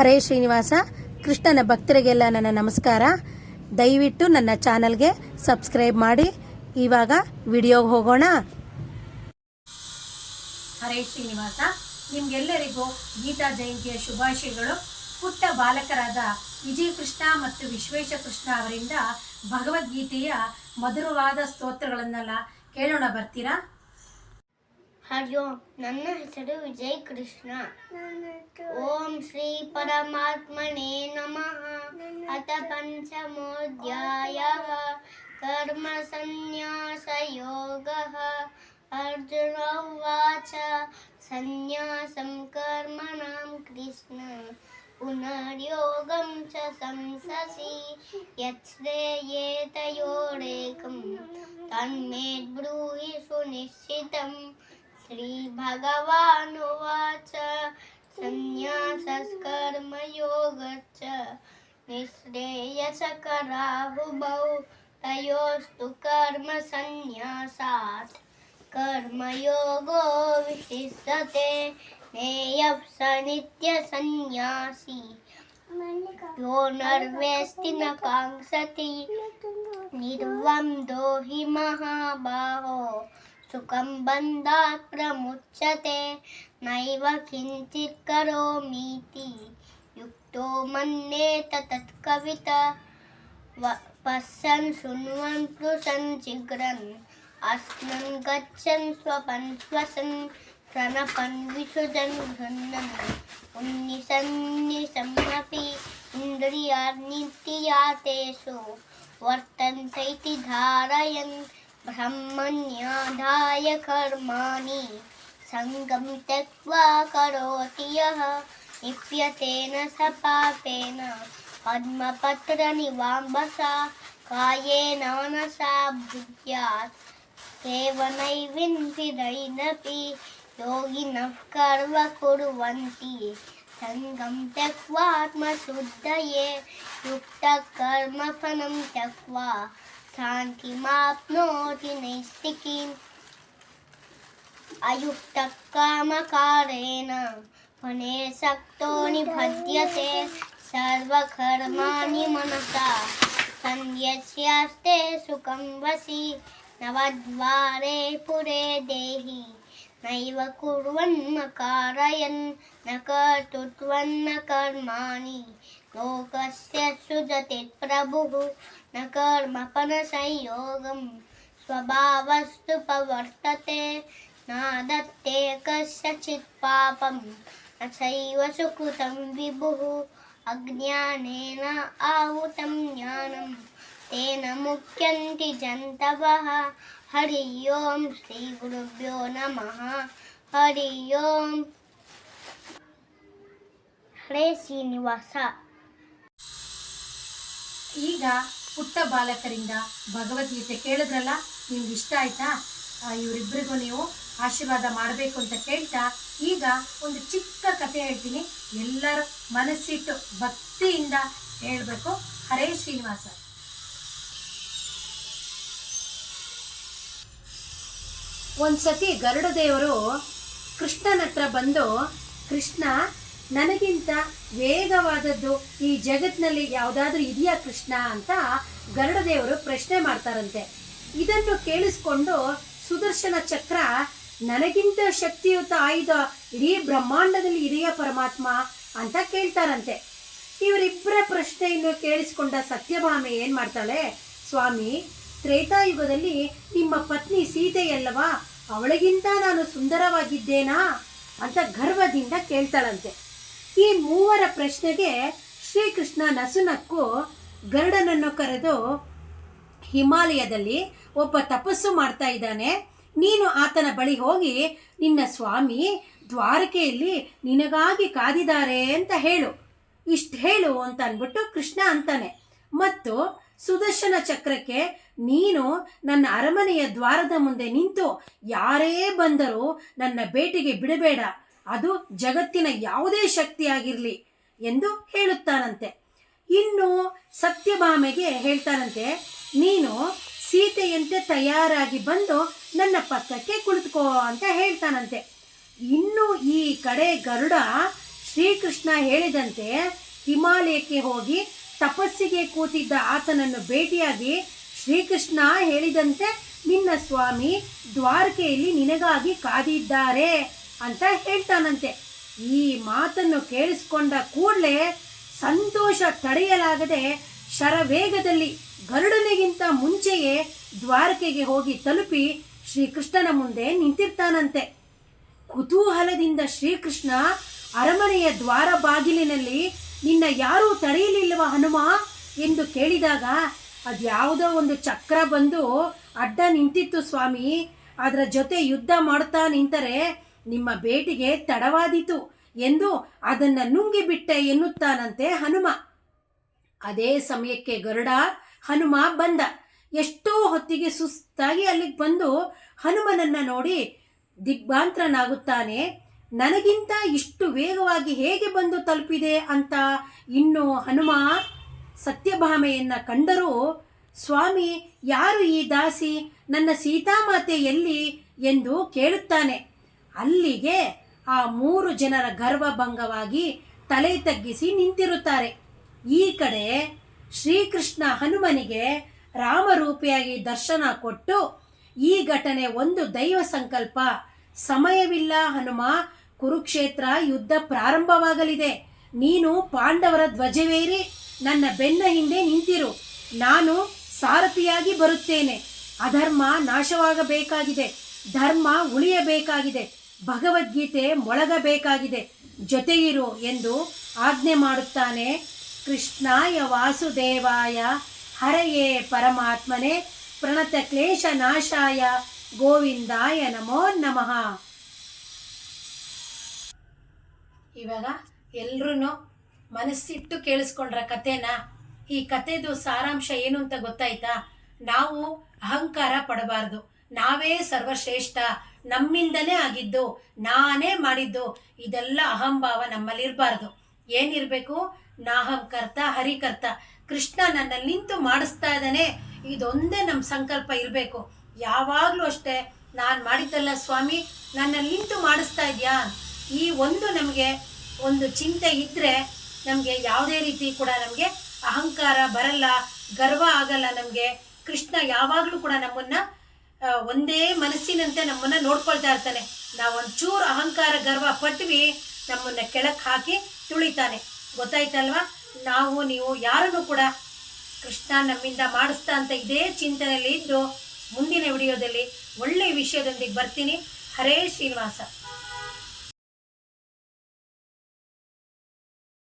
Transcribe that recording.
ಹರೇ ಶ್ರೀನಿವಾಸ, ಕೃಷ್ಣನ ಭಕ್ತರಿಗೆಲ್ಲ ನನ್ನ ನಮಸ್ಕಾರ. ದಯವಿಟ್ಟು ನನ್ನ ಚಾನಲ್ಗೆ ಸಬ್ಸ್ಕ್ರೈಬ್ ಮಾಡಿ. ಇವಾಗ ವಿಡಿಯೋಗೆ ಹೋಗೋಣ. ಹರೇ ಶ್ರೀನಿವಾಸ, ನಿಮ್ಗೆಲ್ಲರಿಗೂ ಗೀತಾ ಜಯಂತಿಯ ಶುಭಾಶಯಗಳು. ಪುಟ್ಟ ಬಾಲಕರಾದ ವಿಜಯ ಕೃಷ್ಣ ಮತ್ತು ವಿಶ್ವೇಶ ಕೃಷ್ಣ ಅವರಿಂದ ಭಗವದ್ಗೀತೆಯ ಮಧುರವಾದ ಸ್ತೋತ್ರಗಳನ್ನೆಲ್ಲ ಕೇಳೋಣ ಬರ್ತೀರಾ? ಹರಿ ಓಂ ನನ್ನ ಹೆಸರು ವಿಜಯ್ ಕೃಷ್ಣ ಓಂ ಶ್ರೀ ಪರಮಾತ್ಮನೇ ನಮಃ ಅಥ ಪಂಚಮೋಧ್ಯಾಯ ಕರ್ಮ ಸನ್ಯಾಸ ಯೋಗ ಅರ್ಜುನ ಉವಾಚ ಸನ್ಯಾಸಂ ಕರ್ಮಣಾಂ ಕೃಷ್ಣ पुनर्योगं च संससि यच्छ्रेयेतयोरेकं तन्मे ब्रूहि શ્રી ભગવાનુ વાચ સંન્યાસકર્મ યોગ ચ નિશ્રેયસ કરાહુ બહુ, તયોસ્તુ કર્મ સંન્યાસાત, કર્મયોગો વિશિષ્યતે નેયપ્સ નિત્ય સંન્યાસી. યો નર્વેષ્ટિ ન કાંક્ષતિ નિર્વમ દોહી મહાબાહો सुखं बन्धात् प्रमुच्यते, नैव किञ्चित् करोमीति। युक्तो मन्येत तत्कवित पश्यन् शृण्वन् स्पृशन् जिघ्रन्, अस्नन् गच्छन् स्वपन् श्वसन् प्रणपन् विसृजन् गृह्णन्। उन्निसन्निसमपि वर्तन्ते इति धारयन् ब्रह्मण्याधाय कर्माणि सङ्गं त्यक्त्वा करोति यः लिप्यतेन स पापेन पद्मपत्रनिवाम्बसा कायेन मनसा भुज्यात् सेवनैविन्दिरैरपि योगिनः कर्म कुर्वन्ति सङ्गं त्यक्त्वात्मशुद्धये युक्तः कर्मफलं त्यक्त्वा शान्तिमाप्नोति नैष्टिकीम् अयुक्तः कामकारेण फले सक्तो निबध्यते सर्वकर्माणि मनसा। सन्ध्यस्यास्ते सुखं वसि नवद्वारे पुरे देहि। नैव कुर्वन्न कारयन् न कर्तृत्वन्न कर्माणि लोकस्य सृजति प्रभुः न कर्मफलसंयोगं स्वभावस्तु प्रवर्तते नादत्ते कस्यचित् पापं न चैव सुकृतं विभुः अज्ञानेन आहूतं ज्ञानं तेन मुख्यन्ति जन्तवः हरि ओं श्रीगुरुभ्यो नमः हरि ओं ಹರೇ ಶ್ರೀನಿವಾಸ ಈಗ ಪುಟ್ಟ ಬಾಲಕರಿಂದ ಭಗವದ್ಗೀತೆ ಕೇಳಿದ್ರಲ್ಲ ನಿಮ್ಗೆ ಇಷ್ಟ ಆಯ್ತಾ ಆ, ಇವರಿಬ್ಬರಿಗೂ ನೀವು ಆಶೀರ್ವಾದ ಮಾಡಬೇಕು ಅಂತ ಕೇಳ್ತಾ ಈಗ ಒಂದು ಚಿಕ್ಕ ಕಥೆ ಹೇಳ್ತೀನಿ ಎಲ್ಲರೂ ಮನಸ್ಸಿಟ್ಟು ಭಕ್ತಿಯಿಂದ ಹೇಳಬೇಕು ಹರೇ ಶ್ರೀನಿವಾಸ ಒಂದ್ಸತಿ ಗರುಡ ದೇವರು ಕೃಷ್ಣನ ಹತ್ರ ಬಂದು, ಕೃಷ್ಣ, ನನಗಿಂತ ವೇಗವಾದದ್ದು ಈ ಜಗತ್ನಲ್ಲಿ ಯಾವುದಾದ್ರೂ ಇದೆಯಾ ಕೃಷ್ಣ? ಅಂತ ಗರುಡ ದೇವರು ಪ್ರಶ್ನೆ ಮಾಡ್ತಾರಂತೆ. ಇದನ್ನು ಕೇಳಿಸ್ಕೊಂಡು ಸುದರ್ಶನ ಚಕ್ರ, ನನಗಿಂತ ಶಕ್ತಿಯುತ ಆಯುಧ ಇಡೀ ಬ್ರಹ್ಮಾಂಡದಲ್ಲಿ ಇದೆಯಾ ಪರಮಾತ್ಮ? ಅಂತ ಕೇಳ್ತಾರಂತೆ. ಇವರಿಬ್ಬರ ಪ್ರಶ್ನೆಯನ್ನು ಕೇಳಿಸ್ಕೊಂಡ ಸತ್ಯಭಾಮೆ ಏನು ಮಾಡ್ತಾಳೆ, ಸ್ವಾಮಿ, ತ್ರೇತಾಯುಗದಲ್ಲಿ ನಿಮ್ಮ ಪತ್ನಿ ಸೀತೆಯಲ್ಲವಾ? ಅವಳಿಗಿಂತ ನಾನು ಸುಂದರವಾಗಿದ್ದೇನಾ ಅಂತ ಗರ್ವದಿಂದ ಕೇಳ್ತಾಳಂತೆ. ಈ ಮೂವರ ಪ್ರಶ್ನೆಗೆ ಶ್ರೀಕೃಷ್ಣ ನಸುನಕ್ಕು ಗರುಡನನ್ನು ಕರೆದು, ಹಿಮಾಲಯದಲ್ಲಿ ಒಬ್ಬ ತಪಸ್ಸು ಮಾಡ್ತಾ ಇದ್ದಾನೆ. ನೀನು ಆತನ ಬಳಿ ಹೋಗಿ ನಿನ್ನ ಸ್ವಾಮಿ ದ್ವಾರಕೆಯಲ್ಲಿ ನಿನಗಾಗಿ ಕಾದಿದ್ದಾರೆ ಅಂತ ಹೇಳು. ಇಷ್ಟು ಹೇಳು ಅಂತ ಅಂದ್ಬಿಟ್ಟು ಕೃಷ್ಣ ಅಂತಾನೆ. ಮತ್ತು ಸುದರ್ಶನ ಚಕ್ರಕ್ಕೆ ನೀನು ನನ್ನ ಅರಮನೆಯ ದ್ವಾರದ ಮುಂದೆ ನಿಂತು ಯಾರೇ ಬಂದರೂ ನನ್ನ ಬೇಟೆಗೆ ಬಿಡಬೇಡ. ಅದು ಜಗತ್ತಿನ ಯಾವುದೇ ಶಕ್ತಿಯಾಗಿರಲಿ ಎಂದು ಹೇಳುತ್ತಾನಂತೆ. ಇನ್ನು ಸತ್ಯಭಾಮೆಗೆ ಹೇಳ್ತಾನಂತೆ, ನೀನು ಸೀತೆಯಂತೆ ತಯಾರಾಗಿ ಬಂದು ನನ್ನ ಪಕ್ಕಕ್ಕೆ ಕುಳಿತುಕೋ ಅಂತ ಹೇಳ್ತಾನಂತೆ. ಇನ್ನು ಈ ಕಡೆ ಗರುಡ ಶ್ರೀಕೃಷ್ಣ ಹೇಳಿದಂತೆ ಹಿಮಾಲಯಕ್ಕೆ ಹೋಗಿ ತಪಸ್ಸಿಗೆ ಕೂತಿದ್ದ ಆತನನ್ನು ಭೇಟಿಯಾಗಿ ಶ್ರೀಕೃಷ್ಣ ಹೇಳಿದಂತೆ, ನಿನ್ನ ಸ್ವಾಮಿ ದ್ವಾರಕೆಯಲ್ಲಿ ನಿನಗಾಗಿ ಕಾದಿದ್ದಾರೆ ಅಂತ ಹೇಳ್ತಾನಂತೆ. ಈ ಮಾತನ್ನು ಕೇಳಿಸ್ಕೊಂಡ ಕೂಡಲೇ ಸಂತೋಷ ತಡೆಯಲಾಗದೆ ಶರವೇಗದಲ್ಲಿ ಗರುಡನಿಗಿಂತ ಮುಂಚೆಯೇ ದ್ವಾರಕೆಗೆ ಹೋಗಿ ತಲುಪಿ ಶ್ರೀಕೃಷ್ಣನ ಮುಂದೆ ನಿಂತಿರ್ತಾನಂತೆ. ಕುತೂಹಲದಿಂದ ಶ್ರೀಕೃಷ್ಣ ಅರಮನೆಯ ದ್ವಾರ ಬಾಗಿಲಿನಲ್ಲಿ ನಿನ್ನ ಯಾರೂ ತಡೆಯಲಿಲ್ಲವ ಹನುಮ? ಎಂದು ಕೇಳಿದಾಗ ಅದ್ಯಾವುದೋ ಒಂದು ಚಕ್ರ ಬಂದು ಅಡ್ಡ ನಿಂತಿತ್ತು ಸ್ವಾಮಿ. ಅದರ ಜೊತೆ ಯುದ್ಧ ಮಾಡ್ತಾ ನಿಂತರೆ ನಿಮ್ಮ ಭೇಟಿಗೆ ತಡವಾದೀತು ಎಂದು ಅದನ್ನು ನುಂಗಿಬಿಟ್ಟೆ ಎನ್ನುತ್ತಾನಂತೆ ಹನುಮ. ಅದೇ ಸಮಯಕ್ಕೆ ಗರುಡ, ಹನುಮ ಬಂದ. ಎಷ್ಟೋ ಹೊತ್ತಿಗೆ ಸುಸ್ತಾಗಿ ಅಲ್ಲಿಗೆ ಬಂದು ಹನುಮನನ್ನ ನೋಡಿ ದಿಗ್ಭಾಂತರನಾಗುತ್ತಾನೆ ನನಗಿಂತ ಇಷ್ಟು ವೇಗವಾಗಿ ಹೇಗೆ ಬಂದು ತಲುಪಿದೆ ಅಂತ ಇನ್ನು ಹನುಮ ಸತ್ಯಭಾಮೆಯನ್ನು ಕಂಡರೂ, ಸ್ವಾಮಿ, ಯಾರು ಈ ದಾಸಿ? ನನ್ನ ಸೀತಾಮಾತೆ ಎಲ್ಲಿ? ಎಂದು ಕೇಳುತ್ತಾನೆ. ಅಲ್ಲಿಗೆ ಆ ಮೂರು ಜನರ ಗರ್ವಭಂಗವಾಗಿ ತಲೆ ತಗ್ಗಿಸಿ ನಿಂತಿರುತ್ತಾರೆ. ಈ ಕಡೆ ಶ್ರೀಕೃಷ್ಣ ಹನುಮನಿಗೆ ರಾಮರೂಪಿಯಾಗಿ ದರ್ಶನ ಕೊಟ್ಟು, ಈ ಘಟನೆ ಒಂದು ದೈವ ಸಂಕಲ್ಪ. ಸಮಯವಿಲ್ಲ ಹನುಮ ಕುರುಕ್ಷೇತ್ರ ಯುದ್ಧ ಪ್ರಾರಂಭವಾಗಲಿದೆ. ನೀನು ಪಾಂಡವರ ಧ್ವಜವೇರಿ, ನನ್ನ ಬೆನ್ನ ಹಿಂದೆ ನಿಂತಿರು. ನಾನು ಸಾರಥಿಯಾಗಿ ಬರುತ್ತೇನೆ. ಅಧರ್ಮ ನಾಶವಾಗಬೇಕಾಗಿದೆ. ಧರ್ಮ ಉಳಿಯಬೇಕಾಗಿದೆ. ಭಗವದ್ಗೀತೆ ಮೊಳಗಬೇಕಾಗಿದೆ. ಜೊತೆಗಿರು ಎಂದು ಆಜ್ಞೆ ಮಾಡುತ್ತಾನೆ ಕೃಷ್ಣಾಯ ವಾಸುದೇವಾಯ. ಹರಯೇ ಪರಮಾತ್ಮನೇ ಪ್ರಣತ ಕ್ಲೇಶ ನಾಶಾಯ. ಗೋವಿಂದಾಯ ನಮೋ ನಮಃ. ಇವಾಗ ಎಲ್ರೂ ಮನಸ್ಸಿಟ್ಟು ಕೇಳಿಸ್ಕೊಂಡ್ರ ಕಥೆನ. ಈ ಕಥೆದು ಸಾರಾಂಶ ಏನು ಅಂತ ಗೊತ್ತಾಯ್ತಾ? ನಾವು ಅಹಂಕಾರ ಪಡಬಾರ್ದು. ನಾವೇ ಸರ್ವಶ್ರೇಷ್ಠ. ನಮ್ಮಿಂದಲೇ ಆಗಿದ್ದು, ನಾನೇ ಮಾಡಿದ್ದು, ಇದೆಲ್ಲ ಅಹಂಭಾವ ನಮ್ಮಲ್ಲಿರಬಾರ್ದು. ಏನಿರಬೇಕು? ನಾಹಂಕರ್ತ, ಹರಿಕರ್ತ. ಕೃಷ್ಣ ನನ್ನಲ್ಲಿ ನಿಂತು ಮಾಡಿಸ್ತಾ ಇದ್ದಾನೆ. ಇದೊಂದೇ ನಮ್ಮ ಸಂಕಲ್ಪ ಇರಬೇಕು. ಯಾವಾಗಲೂ ಅಷ್ಟೇ. ನಾನು ಮಾಡಿದ್ದಲ್ಲ ಸ್ವಾಮಿ, ನನ್ನಲ್ಲಿ ನಿಂತು ಮಾಡಿಸ್ತಾ ಇದೆಯಾ? ಈ ಒಂದು ನಮಗೆ ಒಂದು ಚಿಂತೆ ಇದ್ದರೆ ನಮಗೆ ಯಾವುದೇ ರೀತಿ ಕೂಡ ನಮಗೆ ಅಹಂಕಾರ ಬರಲ್ಲ, ಗರ್ವ ಆಗಲ್ಲ ನಮಗೆ. ಕೃಷ್ಣ ಯಾವಾಗಲೂ ಕೂಡ ನಮ್ಮನ್ನ ಒಂದೇ ಮನಸ್ಸಿನಂತೆ ನಮ್ಮನ್ನ ನೋಡ್ಕೊಳ್ತಾ ಇರ್ತಾನೆ. ನಾವು ಒಂಚೂರು ಅಹಂಕಾರ, ಗರ್ವ ಪಟ್ವಿ ನಮ್ಮನ್ನ ಕೆಳಕ್ಕೆ ಹಾಕಿ ತುಳಿತಾನೆ. ಗೊತ್ತಾಯ್ತಲ್ವಾ? ನಾವು, ನೀವು ಯಾರನ್ನು ಕೂಡ ಕೃಷ್ಣ ನಮ್ಮಿಂದ ಮಾಡಿಸ್ತಾ ಅಂತ ಇದೇ ಚಿಂತನೆಯಲ್ಲಿ ಇದ್ದು ಮುಂದಿನ ವಿಡಿಯೋದಲ್ಲಿ ಒಳ್ಳೆಯ ವಿಷಯದೊಂದಿಗೆ ಬರ್ತೀನಿ. ಹರೇ ಶ್ರೀನಿವಾಸ.